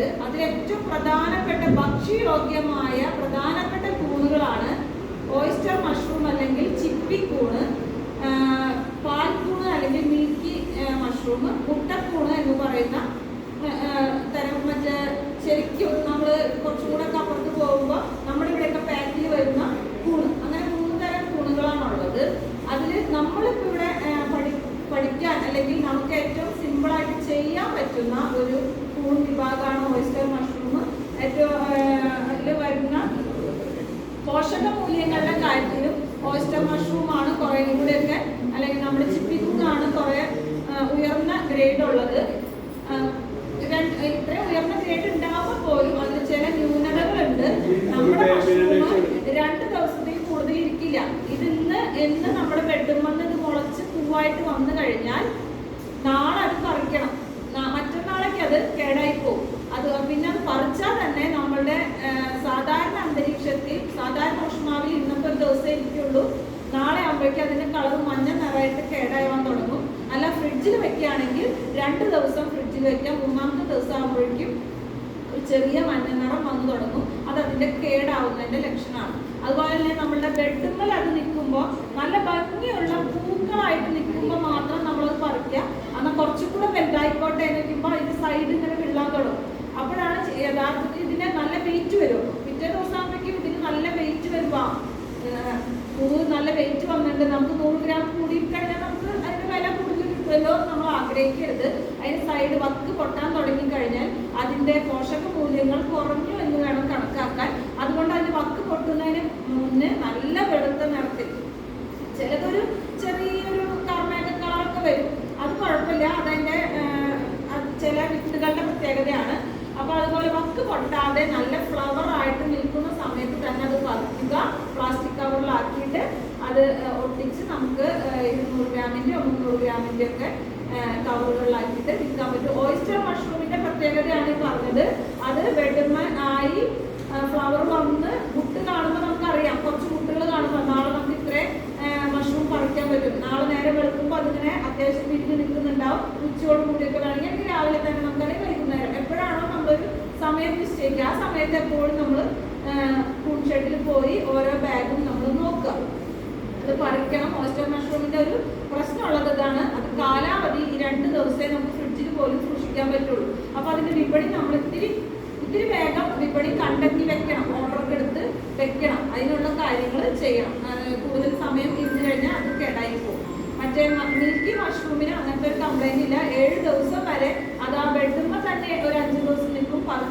പറയുന്നത് അതിൽ ഏറ്റവും പ്രധാനപ്പെട്ട ഭക്ഷ്യയോഗ്യമായ പ്രധാനപ്പെട്ട കൂണുകളാണ് ഓയിസ്റ്റർ മഷ്റൂം അല്ലെങ്കിൽ ചിപ്പി ചിപ്പിക്കൂണ് പാൽക്കൂണ് അല്ലെങ്കിൽ മിൽക്കി മഷ്റൂം മുട്ടക്കൂണ് എന്ന് പറയുന്ന തരം മറ്റേ ശരിക്കും നമ്മൾ കുറച്ചുകൂടെ അപ്പുറത്ത് പോകുമ്പോൾ നമ്മുടെ ഇവിടെയൊക്കെ പാക്കിൽ വരുന്ന കൂണ്. അങ്ങനെ മൂന്ന് തരം കൂണുകളാണുള്ളത്. അതിൽ നമ്മളിപ്പോൾ ഇവിടെ ആ, പഠി പഠിക്കാൻ അല്ലെങ്കിൽ നമുക്ക് ഏറ്റവും സിമ്പിളായിട്ട് ചെയ്യാൻ പറ്റുന്ന ഒരു കൂൺ വിഭാഗമാണ് ഓയിസ്റ്റർ മഷ്റൂം ഏറ്റവും വരുന്ന പോഷക മൂല്യങ്ങളുടെ കാര്യത്തിലും ഓയിസ്റ്റർ മഷ്റൂം ആണ് കുറേ കൂടെയൊക്കെ അല്ലെങ്കിൽ നമ്മുടെ ചിപ്പിക്കുന്നാണ് കുറേ ഉയർന്ന ഗ്രേഡ് ഉള്ളത്. ഇത്ര ഇത്രയും ഉയർന്ന ഗ്രേഡ് ഉണ്ടാവുമ്പോൾ പോലും അതിൽ ചില ന്യൂനതകളുണ്ട്. നമ്മുടെ മഷ്റൂം രണ്ട് ദിവസത്തിൽ കൂടുതൽ ഇരിക്കില്ല. ഇതിന്ന് എന്ന് നമ്മുടെ ബെഡും വന്ന് ഇത് മുളച്ച് പൂവായിട്ട് വന്നു കഴിഞ്ഞാൽ നാളെ അത് പറിക്കണം. മറ്റന്നാളേക്ക് അത് കേടായി പോകും. അത് പിന്നെ അത് പറിച്ചാൽ തന്നെ നമ്മളുടെ സാധാരണ അന്തരീക്ഷത്തിൽ സാധാരണ ഊഷ്മാവിൽ ഇന്നത്തെ ഒരു ദിവസം ഇരിക്കുള്ളൂ. നാളെ ആകുമ്പോഴേക്കും അതിന്റെ കളർ മഞ്ഞ നിറമായിട്ട് കേടായാൻ തുടങ്ങും. അല്ല ഫ്രിഡ്ജിൽ വെക്കുകയാണെങ്കിൽ രണ്ട് ദിവസം ഫ്രിഡ്ജിൽ വെക്കാം. മൂന്നാമത്തെ ദിവസം ആകുമ്പോഴേക്കും ഒരു ചെറിയ മഞ്ഞ നിറം വന്നു തുടങ്ങും. അത് അതിന്റെ കേടാവുന്നതിന്റെ ലക്ഷണമാണ്. അതുപോലെ തന്നെ നമ്മളുടെ ബെഡുമ്മൽ അത് നിൽക്കുമ്പോൾ നല്ല ഭംഗിയുള്ള പൂക്കളായിട്ട് നിൽക്കുമ്പോൾ മാത്രം നമ്മളത് പറിക്കുക. എന്നാൽ കുറച്ചും കൂടെ വലുതായിക്കോട്ടെ എന്ന് വെക്കുമ്പോൾ ഇതിന്റെ സൈഡ് ഇങ്ങനെ വിള്ളാൻ തുടങ്ങും. അപ്പോഴാണ് യഥാർത്ഥത്തിൽ ഇതിന് നല്ല വെയിറ്റ് വരും. പിറ്റേ ദിവസം ആകുമ്പോഴേക്കും ഇതിന് നല്ല വെയിറ്റ് വരുമ്പോൾ പൂവ് നല്ല വെയിറ്റ് വന്നിട്ട് നമുക്ക് നൂറ് ഗ്രാം കൂടി കഴിഞ്ഞാൽ നമുക്ക് അതിന് വില കൂടുതൽ കിട്ടുമല്ലോ നമ്മൾ ആഗ്രഹിക്കരുത്. അതിന് സൈഡ് വക്ക് പൊട്ടാൻ തുടങ്ങി കഴിഞ്ഞാൽ അതിന്റെ പോഷക മൂല്യങ്ങൾ കുറഞ്ഞു എന്ന് വേണം കണക്കാക്കാൻ. അതുകൊണ്ട് അതിന് വക്ക് പൊട്ടുന്നതിന് മുന്നേ നല്ല വെളുത്ത നിറത്തിൽ. ചിലതൊരു ചെറിയൊരു കർമ്മേക കളറൊക്കെ വരും അത് കുഴപ്പമില്ല അതതിന്റെ ആ, അത് ചില വിത്തുകളുടെ പ്രത്യേകതയാണ് അപ്പൊ അതുപോലെ കൊട്ടാതെ നല്ല ഫ്ലവർ ആയിട്ട് നിൽക്കുന്ന സമയത്ത് തന്നെ അത് പതിക്കുക പ്ലാസ്റ്റിക് കവറിലാക്കിയിട്ട് അത് ഒട്ടിച്ച് നമുക്ക് ഇരുന്നൂറ് ഗ്രാമിന്റെ മുന്നൂറ് ഗ്രാമിന്റെ ഒക്കെ കവറുകളിലാക്കിയിട്ട് വിൽക്കാൻ പറ്റും. ഓയിസ്റ്റർ മഷ്റൂമിന്റെ പ്രത്യേകതയാണ് പറഞ്ഞത്. അത് വെടുമ ആയി ഫ്ലവർ വന്ന് മുട്ട് കാണുമ്പോൾ നമുക്കറിയാം. കുറച്ച് മുട്ടുകൾ കാണുമ്പോൾ നാളെ നമുക്ക് ഇത്രേ മഷ്റൂം പറിക്കാൻ പറ്റും. നാളെ നേരെ വെളുക്കുമ്പോൾ അതിങ്ങനെ അത്യാവശ്യം വിരിഞ്ഞ് നിൽക്കുന്നുണ്ടാവും. ഉച്ചയോട് കൂടിയൊക്കെ വേണമെങ്കിൽ രാവിലെ തന്നെ നമുക്കറിയാം വൈകുന്നേരം. എപ്പോഴാണോ നമ്മളൊരു സമയം നിശ്ചയിക്കുക ആ സമയത്ത് എപ്പോഴും നമ്മൾ ഷെഡിൽ പോയി ഓരോ ബാഗും നമ്മൾ നോക്കുക. അത് പറിക്കണം. ഓസ്റ്റർ മഷ്റൂമിന്റെ ഒരു പ്രശ്നമുള്ളത് ഇതാണ്. അത് കാലാവധി ഈ രണ്ട് ദിവസമേ നമുക്ക് ഫ്രിഡ്ജിൽ പോലും സൂക്ഷിക്കാൻ പറ്റുള്ളൂ. അപ്പൊ അതിന്റെ വിപണി നമ്മൾ ഇത്തിരി ഇത്തിരി വേഗം വിപണി കണ്ടെത്തി വെക്കണം. ഓർഡറൊക്കെ എടുത്ത് വെക്കണം. അതിനുള്ള കാര്യങ്ങൾ ചെയ്യണം. കൂടുതൽ സമയം ഇരുന്ന് കഴിഞ്ഞാൽ അത് കേടായി പോകും. മറ്റേ മിൽക്കി മഷ്റൂമിന് അങ്ങനത്തെ ഒരു കംപ്ലൈന്റ് ഇല്ല. ഏഴ് ദിവസം വരെ അത് ആ ബെഡുമ്പോൾ തന്നെ ഒരു അഞ്ച്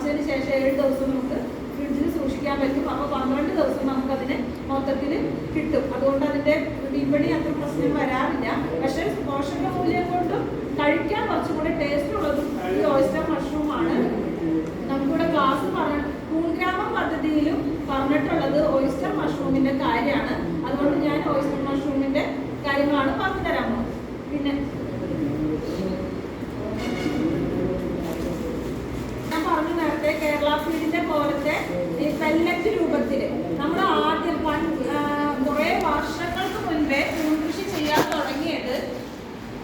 പറിച്ചതിന് ശേഷം ഏഴ് ദിവസം നമുക്ക് ഫ്രിഡ്ജിൽ സൂക്ഷിക്കാൻ പറ്റും. അപ്പോൾ പന്ത്രണ്ട് ദിവസം നമുക്കതിന് മൊത്തത്തിൽ കിട്ടും. അതുകൊണ്ട് അതിന്റെ വിപണി അത്ര പ്രശ്നം വരാറില്ല. പക്ഷെ പോഷക മൂല്യം കൊണ്ടും കഴിക്കാൻ കുറച്ചും കൂടെ ടേസ്റ്റ് ഉള്ളതും ഈ ഓയിസ്റ്റർ മഷ്റൂം ആണ് നമുക്കിവിടെ ക്ലാസ് പറഞ്ഞ പൂങ്ഗ്രാമ പദ്ധതിയിലും പറഞ്ഞിട്ടുള്ളത് ഓയിസ്റ്റർ മഷ്റൂമിന്റെ കാര്യമാണ് അതുകൊണ്ട് ഞാൻ ഓയിസ്റ്റർ മഷ്റൂമിന്റെ കാര്യങ്ങളാണ് പറഞ്ഞു തരാൻ പോകുന്നത് പിന്നെ ഞാൻ പറഞ്ഞു നേരത്തെ കേരള ഫീഡിന്റെ പോലത്തെ പെല്ലറ്റ് രൂപത്തിൽ നമ്മൾ ആദ്യം കുറെ വർഷങ്ങൾക്ക് മുൻപേ കൃഷി ചെയ്യാൻ തുടങ്ങിയത്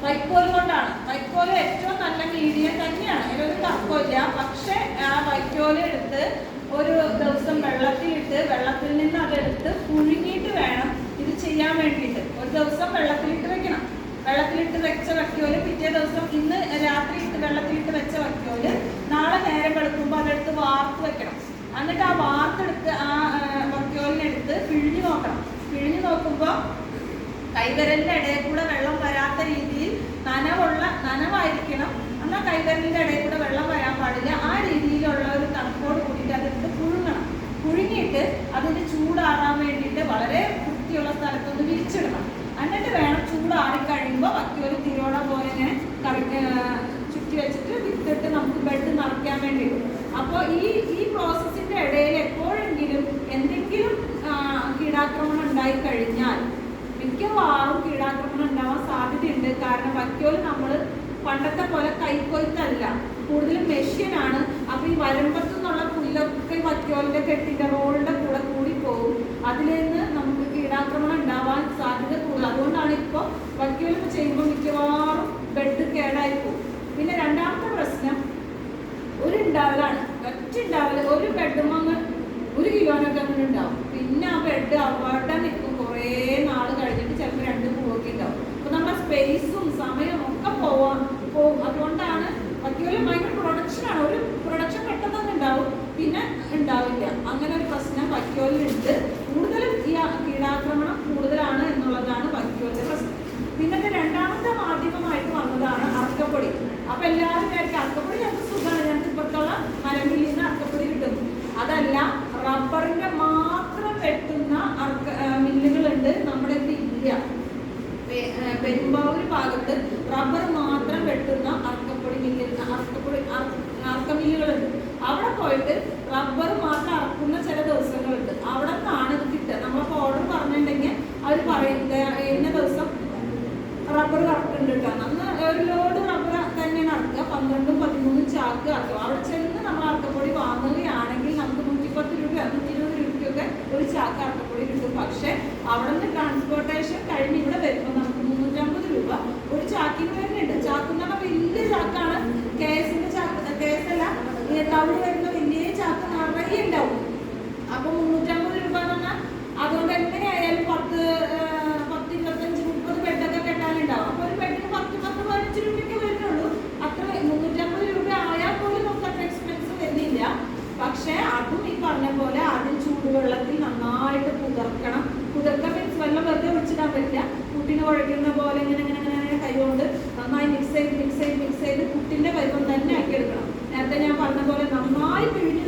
വൈക്കോൽ കൊണ്ടാണ്. വൈക്കോൽ ഏറ്റവും നല്ല മീഡിയം തന്നെയാണ്. അതിനൊരു തർക്കമില്ല പക്ഷെ ആ വൈക്കോൽ എടുത്ത് ഒരു ദിവസം വെള്ളത്തിലിട്ട് വെള്ളത്തിൽ നിന്ന് അതെടുത്ത് പുഴുങ്ങിയിട്ട് വേണം ഇത് ചെയ്യാൻ വേണ്ടിയിട്ട്. ഒരു ദിവസം വെള്ളത്തിലിട്ട് വെക്കണം. വെള്ളത്തിലിട്ട് വെച്ച വൈക്കോൽ പിറ്റേ ദിവസം ഇന്ന് രാത്രി ഇട്ട് വെള്ളത്തിലിട്ട് വെച്ച വയ്ക്കോൽ നാളെ നേരം അതെടുത്ത് വാർത്ത് വെക്കണം. എന്നിട്ട് ആ വാർത്തെടുത്ത് ആ വയ്ക്കോലിനെടുത്ത് പിഴിഞ്ഞു നോക്കണം. പിഴിഞ്ഞു നോക്കുമ്പോൾ കൈവിരലിന്റെ ഇടയിൽ കൂടെ വെള്ളം വരാത്ത രീതിയിൽ നനവുള്ള നനവായിരിക്കണം. എന്നാൽ കൈവിരലിന്റെ ഇടയിൽ കൂടെ വെള്ളം വരാൻ പാടില്ല. ആ രീതിയിലുള്ള ഒരു തണുപ്പോട് കൂടിയിട്ട് അതെടുത്ത് പുഴുങ്ങണം. പുഴുങ്ങിയിട്ട് അതിന് ചൂടാറാൻ വേണ്ടിയിട്ട് വളരെ വൃത്തിയുള്ള സ്ഥലത്തൊന്ന് വിരിച്ചിടണം. എന്നിട്ട് വേണം ചൂടാറി കഴിയുമ്പോൾ വക്കിയൊരു തിരോട പോലെ ഇങ്ങനെ കറി ചുറ്റി വെച്ചിട്ട് വിത്തിട്ട് നമുക്ക് ബെഡ് നിറയ്ക്കാൻ വേണ്ടിയിട്ട്. അപ്പോൾ ഈ ഈ പ്രോസസ്സിന്റെ ഇടയിൽ എപ്പോഴെങ്കിലും എന്തെങ്കിലും കീടാക്രമണം ഉണ്ടായി കഴിഞ്ഞാൽ മിക്കവാറും കീടാക്രമണം ഉണ്ടാവാൻ സാധ്യതയുണ്ട്. കാരണം വൈക്കോൽ നമ്മൾ പണ്ടത്തെ പോലെ കൈക്കൊയ്ത്തല്ല കൂടുതലും മെഷീനാണ് അപ്പൊ ഈ വരമ്പത്ത് നിന്നുള്ള പുല്ലൊക്കെ വൈക്കോലിന്റെ കെട്ടിന്റെ റോളിന്റെ കൂടെ കൂടി പോകും അതിൽ നിന്ന് നമുക്ക് കീടാക്രമണം ഉണ്ടാവാൻ സാധ്യത കൂടുതൽ. അതുകൊണ്ടാണ് ഇപ്പോൾ വൈക്കോൽ ചെയ്യുമ്പോൾ മിക്കവാറും ബെഡ് കേടായി പോകും. പിന്നെ രണ്ടാമത്തെ പ്രശ്നം ഒരു ഉണ്ടാവലാണ്. ഒറ്റ ഉണ്ടാവൽ. ഒരു ബെഡും ഒരു കിലോനൊക്കെ അങ്ങനെ ഉണ്ടാവും. പിന്നെ ആ ബെഡ് അവിടെ നിൽക്കും കുറേ നാൾ കഴിഞ്ഞിട്ട് ചിലപ്പോൾ രണ്ട് പൂവൊക്കെ ഉണ്ടാവും. അപ്പൊ നമ്മുടെ സ്പേസും സമയവും ഒക്കെ പോവാം പോവും. അതുകൊണ്ടാണ് പറ്റിയോലും ഭയങ്കര പ്രൊഡക്ഷനാണ് ഒരു പ്രൊഡക്ഷൻ പെട്ടെന്ന് ഉണ്ടാവും. പിന്നെ ഉണ്ടാവില്ല. അങ്ങനെ ഒരു പ്രശ്നം പറ്റിയോലുണ്ട് കൂടുതലും ഈ കീടാക്രമണം കൂടുതലാണ് എന്നുള്ളതാണ് പറ്റിയോലിന്റെ പ്രശ്നം. പിന്നെ രണ്ടാമത്തെ മാധ്യമമായിട്ട് വന്നതാണ് അറക്കപ്പൊടി അപ്പൊ എല്ലാവരും വിചാരിക്കും അറക്കപ്പൊടി ഞങ്ങൾക്ക് സുഖമാണ് ഞങ്ങൾക്ക് ഇപ്പോഴത്തുള്ള മരമില്ലിൽ നിന്ന് അറക്കപ്പൊടി കിട്ടും അതല്ല റബ്ബറിന്റെ മാത്രം വെട്ടുന്ന അറക്ക ആ, മില്ലുകളുണ്ട് നമ്മുടെ ഇവിടെ ഇല്ല പെ- ആ, പെരുമ്പാവൂർ ഭാഗത്ത് റബ്ബർ മാത്രം വെട്ടുന്ന അറക്കപ്പൊടി മില്ല് അറക്കപ്പൊടി അറ- അറക്ക മില്ലുകളുണ്ട് അവിടെ പോയിട്ട് റബ്ബർ മാത്രം അറക്കുന്ന ചില ദിവസങ്ങളുണ്ട്. അവിടെ നിന്നാണ് ഇത് നമ്മളിപ്പോൾ ഓർഡർ പറഞ്ഞിട്ടുണ്ടെങ്കിൽ അവർ പറയും "ദേ, ഇന്ന ദിവസം റബ്ബർ കറക്കുന്നുണ്ട് കേട്ടോ അന്ന് ഒരു ലോഡ് റബ്ബർ തന്നെയാണ് അറക്കുക. പന്ത്രണ്ടും പതിമൂന്നും ചാക്ക് അറക്കും. അവിടെ ചെന്ന് നമ്മൾ അറക്കപ്പൊടി വാങ്ങുകയാണെങ്കിൽ നമുക്ക് നൂറ്റിപ്പത്ത് രൂപ നൂറ്റി ഇരുപത് രൂപയ്ക്കൊക്കെ ഒരു ചാക്ക് അറക്കപ്പൊടി കിട്ടും. പക്ഷേ അവിടെ നിന്ന് ട്രാൻസ്പോർട്ടേഷൻ കഴിഞ്ഞ് ഇവിടെ വരുമ്പോൾ നമുക്ക് മുന്നൂറ്റമ്പത് രൂപ ഒരു ചാക്കിന് വരുന്നുണ്ട് ചാക്ക് എന്ന് പറഞ്ഞാൽ വലിയ ചാക്കാണ്. കേസിന്റെ ചാക്ക് കേസല്ല തവിട് വരുന്ന വഴി ഉണ്ടാവും. അപ്പൊ മുന്നൂറ്റമ്പത് രൂപ എന്ന് പറഞ്ഞാൽ അതുകൊണ്ട് എങ്ങനെയായാലും പത്ത് പത്ത് ഇരുപത്തഞ്ച് മുപ്പത് ബെഡൊക്കെ കെട്ടാനുണ്ടാവും. അപ്പൊ ഒരു ബെഡിന് പത്ത് പത്ത് പതിനഞ്ച് രൂപയ്ക്ക് വരുന്നുള്ളൂ. അത്ര മുന്നൂറ്റമ്പത് രൂപ ആയാൽ പോലും നമുക്ക് അത്ര എക്സ്പെൻസ് വരുന്നില്ല. പക്ഷെ അതും ഈ പറഞ്ഞ പോലെ ആദ്യം ചൂടുവെള്ളത്തിൽ നന്നായിട്ട് കുതിർക്കണം. കുതിർക്കാൻ മീൻസ് വെള്ളം വെറുതെ ഒഴിച്ചിടാൻ പറ്റില്ല. കുട്ടീനെ കുഴക്കുന്ന പോലെ ഇങ്ങനെ ഇങ്ങനെ ഇങ്ങനെ കൈകൊണ്ട് നന്നായി മിക്സ് ചെയ്ത് മിക്സ് ചെയ്ത് മിക്സ് ചെയ്ത് കുട്ടിന്റെ കൈകൊണ്ട് തന്നെ ആക്കി എടുക്കണം നേരത്തെ ഞാൻ പറഞ്ഞ പോലെ നന്നായി പിഴിഞ്ഞ്